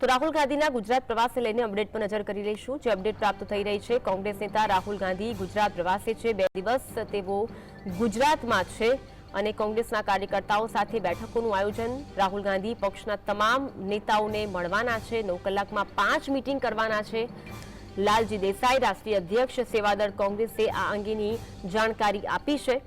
તો રાહુલ ગાંધીના ગુજરાત પ્રવાસે લઈને અપડેટ પર નજર કરી લઈશું. જે અપડેટ પ્રાપ્ત થઈ રહી છે, કોંગ્રેસ નેતા રાહુલ ગાંધી ગુજરાત પ્રવાસે છે. બે દિવસ તેઓ ગુજરાતમાં છે અને કોંગ્રેસના કાર્યકર્તાઓ સાથે બેઠકોનું આયોજન. રાહુલ ગાંધી પક્ષના તમામ નેતાઓને મળવાના છે. નવ કલાકમાં પાંચ મિટિંગ કરવાના છે. લાલજી દેસાઈ રાષ્ટ્રીય અધ્યક્ષ, સેવાદળ કોંગ્રેસે આ અંગેની જાણકારી આપી છે.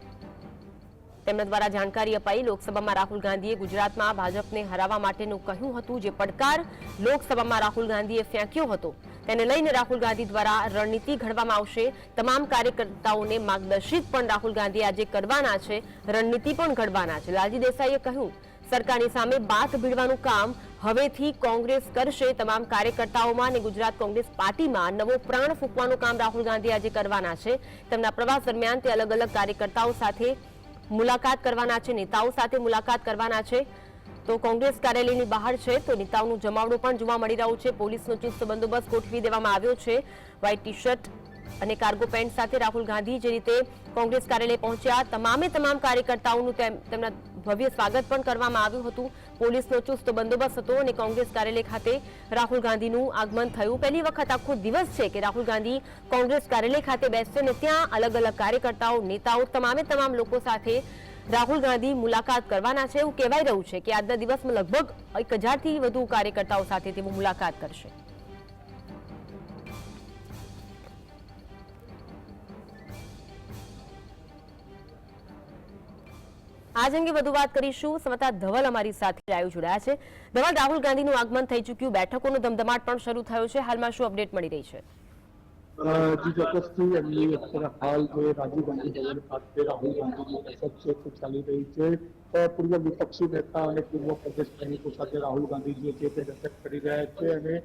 તેમના દ્વારા જાણકારી અપાઈ લોકસભામાં રાહુલ ગાંધીએ ગુજરાતમાં ભાજપને હરાવવા માટેનું કહ્યું હતું, જે પડકાર લોકસભામાં રાહુલ ગાંધીએ ફેંક્યો હતો. તેને લઈને રાહુલ ગાંધી દ્વારા રણનીતિ ઘડવામાં આવશે. તમામ કાર્યકર્તાઓને માર્ગદર્શિત પણ રાહુલ ગાંધી આજે કરવાના છે, રણનીતિ પણ ઘડવાના છે. લાલજી દેસાઈએ કહ્યું, સરકારની સામે બાથ ભીડવાનું કામ હવેથી કોંગ્રેસ કરશે. તમામ કાર્યકર્તાઓમાં અને ગુજરાત કોંગ્રેસ પાર્ટીમાં નવો પ્રાણ ફૂંકવાનું કામ રાહુલ ગાંધી આજે કરવાના છે. તેમના પ્રવાસ દરમિયાન તે અલગ અલગ કાર્યકર્તાઓ સાથે મુલાકાત કરવાના છે, નેતાઓ સાથે મુલાકાત કરવાના છે. તો કોંગ્રેસ કાર્યાલયની બહાર છે, તો નેતાઓનું જમાવડું પણ જોવા મળી રહ્યું છે. પોલીસનો ચુસ્ત બંદોબસ્ત ગોઠવી દેવામાં આવ્યો છે. વ્હાઇટ ટી શર્ટ અને કાર્ગો પેન્ટ સાથે રાહુલ ગાંધી જે રીતે કોંગ્રેસ કાર્યાલય પહોંચ્યા, તમામે તમામ કાર્યકર્તાઓનું તેમ- તેમના ભવ્ય સ્વાગત પણ કરવામાં આવ્યું હતું. પોલીસનો ચુસ્ત બંદોબસ્ત હતો અને કોંગ્રેસ કાર્યાલય ખાતે રાહુલ ગાંધીનું આગમન થયું. પહેલી વખત આખો દિવસ છે કે રાહુલ ગાંધી કોંગ્રેસ કાર્યાલય ખાતે બેસશે અને ત્યાં અલગ અલગ કાર્યકર્તાઓ, નેતાઓ, તમામે તમામ લોકો સાથે રાહુલ ગાંધી મુલાકાત કરવાના છે. એવું કહેવાય રહ્યું છે કે આજના દિવસમાં લગભગ એક હજારથી વધુ કાર્યકર્તાઓ સાથે તેઓ મુલાકાત કરશે. આજ અંગે વધુ વાત કરીશું. સમતા ધવલ અમારી સાથે લાઈવ જોડાયા છે. ધવલ, રાહુલ ગાંધીનું આગમન થઈ ચૂક્યું. બેઠકોનો ધમધમાટ પણ શરૂ થયો છે. હાલમાં શું અપડેટ મળી રહી છે? જી પૂર્વ વિપક્ષી નેતા અને પૂર્વ પ્રદેશ પ્રમુખો સાથે રાહુલ ગાંધીજી છે તે બેઠક કરી રહ્યા છે અને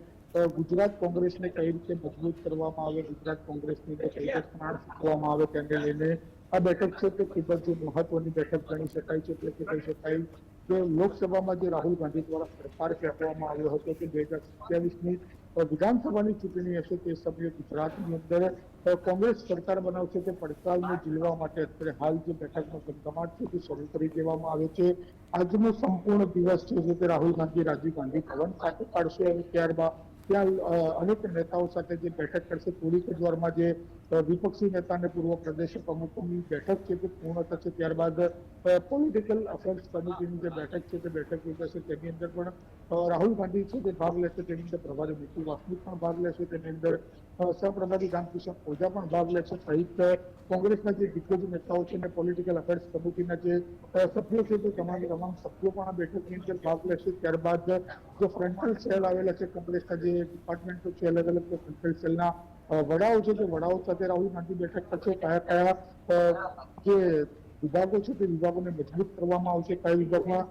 ગુજરાત કોંગ્રેસને કઈ રીતે મજબૂત કરવામાં આવે, ગુજરાત કોંગ્રેસની કઈ રીતે ફૂંકવામાં આવે, તેને લઈને આ બેઠક છે તે ખૂબ જ મહત્વની બેઠક ગણી શકાય છે, એટલે કે કહી શકાય કે લોકસભામાં જે રાહુલ ગાંધી દ્વારા ફેરફાર ફેંકવામાં આવ્યો હતો કે બે હજાર સત્યાવીસની વિધાનસભાની ચૂંટણી હશે તે સમયે ગુજરાતની અંદર કોંગ્રેસ સરકાર બનાવશે તે પડકારને ઝીલવા માટે અત્યારે હાલ જે બેઠકનો ધમધમાટ છે તે શરૂ કરી દેવામાં આવે છે. આજનો સંપૂર્ણ દિવસ છે તે રાહુલ ગાંધી, રાજીવ ગાંધી ભવન ખાતે કાઢશે અને ત્યારબાદ ત્યાં અનેક નેતાઓ સાથે જે બેઠક કરશે થોડીક જ જે વિપક્ષી નેતા અને પૂર્વ પ્રદેશ પ્રમુખોની બેઠક છે તે પૂર્ણ થશે, ત્યારબાદ પોલિટિકલ અફેર્સ કમિટીની જે બેઠક છે તે બેઠક યોજાશે, તેની અંદર પણ રાહુલ ગાંધી છે તે ભાગ લેશે, તેની અંદર પ્રભારી નીતિ વાસનિક પણ ભાગ લેશે, તેની અંદર સહપ્રભારી રામકૃષ્ણ ઓઝા પણ ભાગ લેશે સહિત કોંગ્રેસના જે દિગ્ગજ નેતાઓ છે અને પોલિટિકલ અફેર્સ કમિટીના જે સભ્યો છે તે તમામ તમામ સભ્યો પણ આ બેઠકની અંદર ભાગ લેશે ત્યારબાદ, જે ફ્રન્ટલ સેલ આવેલા છે, કોંગ્રેસના જે ડિપાર્ટમેન્ટો છે અલગ અલગ ફ્રન્ટલ સેલના વડાઓ છે તે વડાઓ સાથે રાહુલ ગાંધી બેઠક કરશે કયા કયા જે વિભાગો છે, તે વિભાગોને મજબૂત કરવામાં આવશે. કયા વિભાગમાં?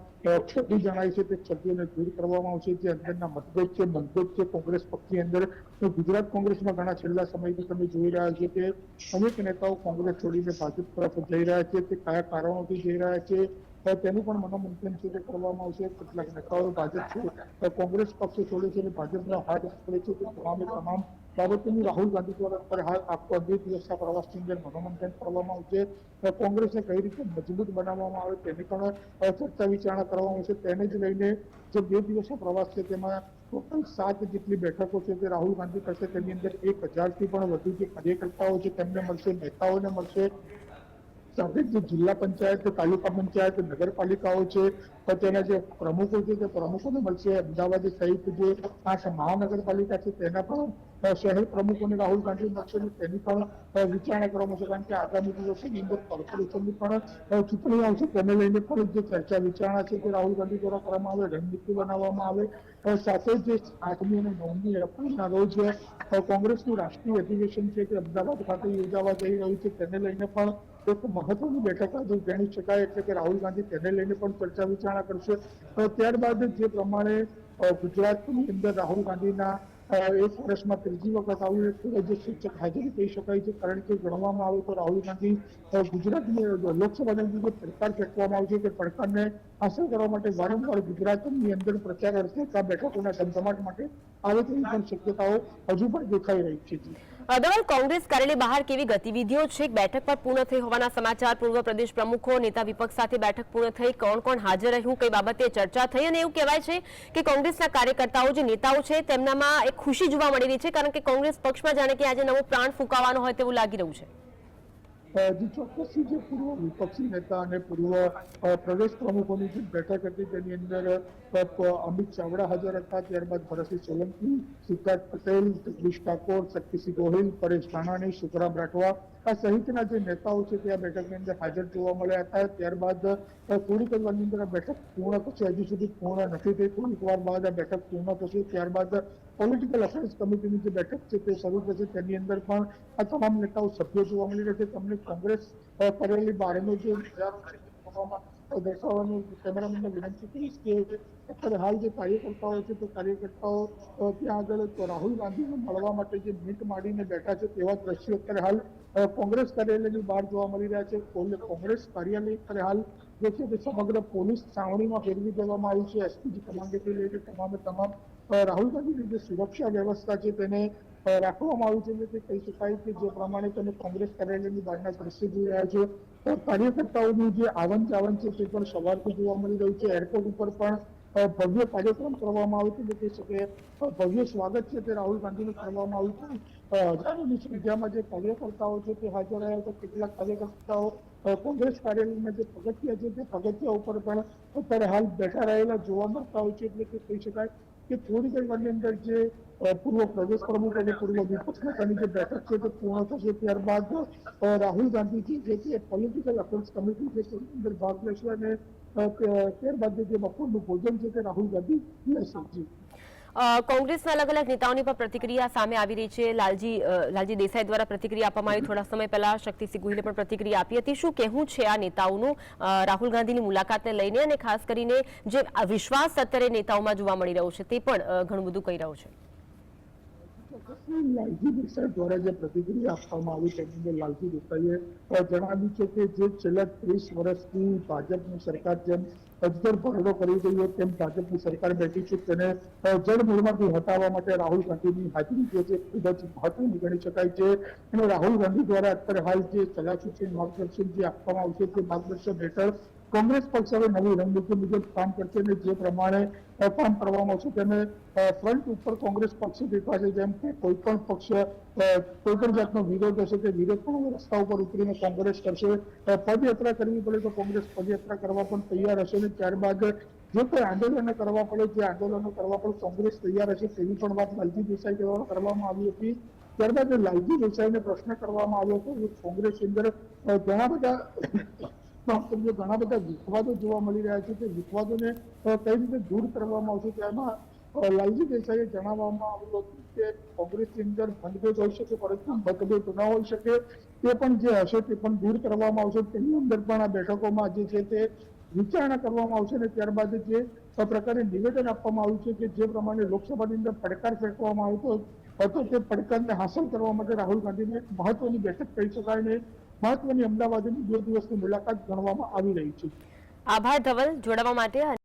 ક્ષતિ જણાય છે, તે ક્ષતિઓને દૂર કરવામાં આવશે. જે અંદરના મતભેદ છે મતભેદ છે, કોંગ્રેસ પક્ષની અંદર. તો ગુજરાત કોંગ્રેસમાં ઘણા છેલ્લા સમયથી તમે જોઈ રહ્યા છો કે અનેક નેતાઓ કોંગ્રેસ છોડીને ભાજપ તરફ જઈ રહ્યા છે. તે કયા કારણોથી જઈ રહ્યા છે? તેનું પણ મનોમંથન છે તે કરવામાં આવશે. કેટલાક નેતાઓ ભાજપ છે કોંગ્રેસ પક્ષ છોડે છે અને ભાજપના હાથ પકડે છે. તે તમામે તમામ બાબતોનું રાહુલ ગાંધી દ્વારા હાલ આખો બે દિવસના પ્રવાસની અંદર મનોમંથન કરવામાં આવશે કોંગ્રેસને કઈ રીતે મજબૂત બનાવવામાં આવે તેની પણ ચર્ચા વિચારણા કરવામાં આવશે તેને જ લઈને જે બે દિવસનો પ્રવાસ છે તેમાં ટોટલ સાત જેટલી બેઠકો છે તે રાહુલ ગાંધી કરશે તેની અંદર એક હજારથી પણ વધુ જે કાર્યકર્તાઓ છે તેમને મળશે નેતાઓને મળશે સાથે જે જિલ્લા પંચાયત તાલુકા પંચાયત નગરપાલિકાઓ છે તેના જે પ્રમુખો છે તે પ્રમુખોને મળશે અમદાવાદ સહિત જે આ મહાનગરપાલિકા છે તેના પણ શહેર પ્રમુખોને રાહુલ ગાંધી મળશે તેની પણ વિચારણા કરવામાં આવશે કારણ કે આગામી દિવસે અંદર કોર્પોરેશનની પણ ચૂંટણી આવશે. તેને લઈને પણ જે ચર્ચા વિચારણા છે તે રાહુલ ગાંધી દ્વારા કરવામાં આવે, રણનીતિ બનાવવામાં આવે સાથે જ આઠમી અને નવમી એપ્રિલના રોજ કોંગ્રેસનું રાષ્ટ્રીય અધિવેશન છે તે અમદાવાદ ખાતે યોજાવા જઈ રહ્યું છે. તેને લઈને પણ એક મહત્વની બેઠક આજે ગણી શકાય એટલે કે રાહુલ ગાંધી તેને લઈને પણ ચર્ચા વિચારણા કરશે. ત્યારબાદ જે પ્રમાણે ગુજરાતની અંદર રાહુલ ગાંધીના એક વર્ષમાં ત્રીજી વખત આવું એક જે સૂચક હાજરી કહી શકાય છે. કારણ કે ગણવામાં આવે તો રાહુલ ગાંધી ગુજરાતની લોકસભાની અંદર પડકાર ફેંકવામાં આવશે કે પડકારને હાંસલ કરવા માટે વારંવાર ગુજરાતની અંદર પ્રચાર અર્થે આ બેઠકોના ધમધમાટ માટે આવે તેવી પણ શક્યતાઓ હજુ પણ દેખાઈ રહી છે જી. કોંગ્રેસ કાર્યાલય બહાર કેવી ગતિવિધિઓ છે બેઠક પર પૂર્ણ થઈ હોવાના સમાચાર, પૂર્વ પ્રદેશ પ્રમુખો, નેતા વિપક્ષ સાથે બેઠક પૂર્ણ થઈ, કોણ કોણ હાજર રહ્યું, કઈ બાબતે ચર્ચા થઈ અને એવું કહેવાય છે કે કોંગ્રેસના કાર્યકર્તાઓ, જે નેતાઓ છે, તેમનામાં એક ખુશી જોવા મળી રહી છે કારણ કે કોંગ્રેસ પક્ષમાં જાણે કે આજે નવો પ્રાણ ફૂંકાવાનો હોય તેવું લાગી રહ્યું છે જી ચોક્કસથી જે પૂર્વ વિપક્ષી નેતા અને પૂર્વ પ્રદેશ પ્રમુખોની જે બેઠક હતી તેની અંદર અમિત ચાવડા હાજર હતા. ત્યારબાદ ભરતસિંહ સોલંકી, સિદ્ધાર્થ પટેલ, જગદીશ ઠાકોર, શક્તિસિંહ ગોહિલ, પરેશ ધાનાણી સુખરામ રાઠવા આ સહિતના જે નેતાઓ છે તે આ બેઠકની અંદર હાજર જોવા મળ્યા હતા. ત્યારબાદ થોડીક વારની અંદર આ બેઠક પૂર્ણ થશે. હજી સુધી પૂર્ણ નથી થઈ. થોડીક વાર બાદ આ બેઠક પૂર્ણ થશે. ત્યારબાદ, પોલિટિકલ અફેર્સ કમિટીની જે બેઠક છે તે શરૂ થશે. તેની અંદર પણ આ તમામ નેતાઓ સભ્યો જોવા મળી રહ્યા છે. તમને કોંગ્રેસ કરેલી બારેનો જે નજારો અ, કેમેરામેનને વિનંતી કરીશ કે અત્યારે હાલ જે કાર્યકર્તાઓ છે તે કાર્યકર્તાઓ ત્યાં આગળ રાહુલ ગાંધીને મળવા માટે જે મીટ માંડીને બેઠા છે તેવા દ્રશ્યો અત્યારે હાલ કોંગ્રેસ કાર્યાલયની બહાર જોવા મળી રહ્યા છે કોંગ્રેસ કાર્યાલય અત્યારે હાલ જે છે તે સમગ્ર પોલીસ છાવણીમાં ફેરવી દેવામાં આવી છે એસપીજી કમાન્ડેથી લઈને તમામે તમામ રાહુલ ગાંધીની જે સુરક્ષા વ્યવસ્થા છે તેને રાખવામાં આવી છે તે કહી શકાય કે જે પ્રમાણે તમે કોંગ્રેસ કાર્યાલયની બહારના દ્રશ્ય જોઈ રહ્યા છો. કાર્યકર્તાઓનું જે આવન જાવન છે તે પણ સવારથી જોવા મળી રહ્યું છે. એરપોર્ટ ઉપર પણ ભવ્ય કાર્યક્રમ કરવામાં આવ્યો છે. કહી શકે ભવ્ય સ્વાગત છે તે રાહુલ ગાંધીનું કરવામાં આવ્યું છે. હજારોની સંખ્યામાં જે કાર્યકર્તાઓ છે તે હાજર રહ્યા હતા કેટલાક કાર્યકર્તાઓ કોંગ્રેસ કાર્યાલયમાં જે પગથિયા છે તે પગથિયા ઉપર પણ અત્યારે હાલ બેઠા રહેલા જોવા મળતા હોય છે. એટલે કે કહી શકાય કે થોડી વારની અંદર જે પૂર્વ પ્રદેશ પ્રમુખ અને પૂર્વ વિપક્ષ નેતાની જે બેઠક છે તે પૂર્ણ થશે ત્યારબાદ રાહુલ ગાંધીજી જે છે પોલિટિકલ અફેર્સ કમિટી છે તેની અંદર ભાગ લેશે અને ત્યારબાદ જે બપોરનું ભોજન છે તે રાહુલ ગાંધી લેશે કોંગ્રેસના અલગ અલગ નેતાઓની પણ પ્રતિક્રિયા સામે આવી રહી છે. લાલજી લાલજી દેસાઈ દ્વારા પ્રતિક્રિયા આપવામાં આવી. થોડા સમય પહેલા શક્તિસિંહ ગોહિલે પણ પ્રતિક્રિયા આપી હતી. શું કહેવું છે આ નેતાઓનું રાહુલ ગાંધીની મુલાકાતને લઈને અને ખાસ કરીને જે વિશ્વાસ અત્યારે નેતાઓમાં જોવા મળી રહ્યો છે તે પણ ઘણું બધું કહી રહ્યું છે. લાલજી દેસાઈ દ્વારા જે પ્રતિક્રિયા આપવામાં આવી તેની અંદર લાલજી દેસાઈએ જણાવ્યું છે કે જે છેલ્લા ત્રીસ વર્ષથી ભાજપની સરકાર જેમ અજગર ભરડો કરી રહી હોય તેમ ભાજપની સરકાર બેઠી છે. તેને જળમૂળમાંથી હટાવવા માટે રાહુલ ગાંધીની હાજરી જે છે ખૂબ જ મહત્વની ગણી શકાય છે. અને રાહુલ ગાંધી દ્વારા અત્યારે હાલ જે સલાહ માર્ગદર્શન જે આપવામાં આવશે તે માર્ગદર્શન હેઠળ કોંગ્રેસ પક્ષ નવી રણનીતિ મુજબ કામ કરશે અને જે પ્રમાણે કામ કરવામાં આવશે તેને ફ્રન્ટ ઉપર કોંગ્રેસ પક્ષ દેખાશે જેમ કે કોઈ પણ પક્ષ કોઈ પણ જાતનો વિરોધ હશે તે વિરોધ પણ રસ્તા ઉપર ઉતરીને કોંગ્રેસ કરશે પદયાત્રા કરવી પડે તો કોંગ્રેસ પદયાત્રા કરવા પણ તૈયાર હશે અને ત્યારબાદ જે કોઈ આંદોલનો કરવા પડે જે આંદોલનો કરવા પણ કોંગ્રેસ તૈયાર હશે તેવી પણ વાત લાલજી દેસાઈ દ્વારા કરવામાં આવી હતી ત્યારબાદ લાલજી દેસાઈને પ્રશ્ન કરવામાં આવ્યો હતો કોંગ્રેસ અંદર ઘણા બધા તમને ઘણા બધા વિખવાદો જોવા મળી રહ્યા છે તે વિખવાદોને કઈ રીતે દૂર કરવામાં આવશે તેમાં લાલજી દેસાઈએ જણાવવામાં આવ્યું હતું કે કોંગ્રેસની અંદર મતભેદ હોઈ શકે પરંતુ મતભેદ ન હોઈ શકે, તે પણ જે હશે તે પણ દૂર કરવામાં આવશે. તેની અંદર પણ આ બેઠકોમાં જે છે તે વિચારણા કરવામાં આવશે અને ત્યારબાદ જે પ્રકારે નિવેદન આપવામાં આવ્યું છે કે જે પ્રમાણે લોકસભાની અંદર પડકાર ફેંકવામાં આવ્યો હતો, તે પડકારને હાંસલ કરવા માટે રાહુલ ગાંધીને મહત્વની બેઠક કહી શકાય ને મહત્વની અમદાવાદની બે દિવસની મુલાકાત ગણવામાં આવી રહી છે. આભાર ધવલ. જોડાવા માટે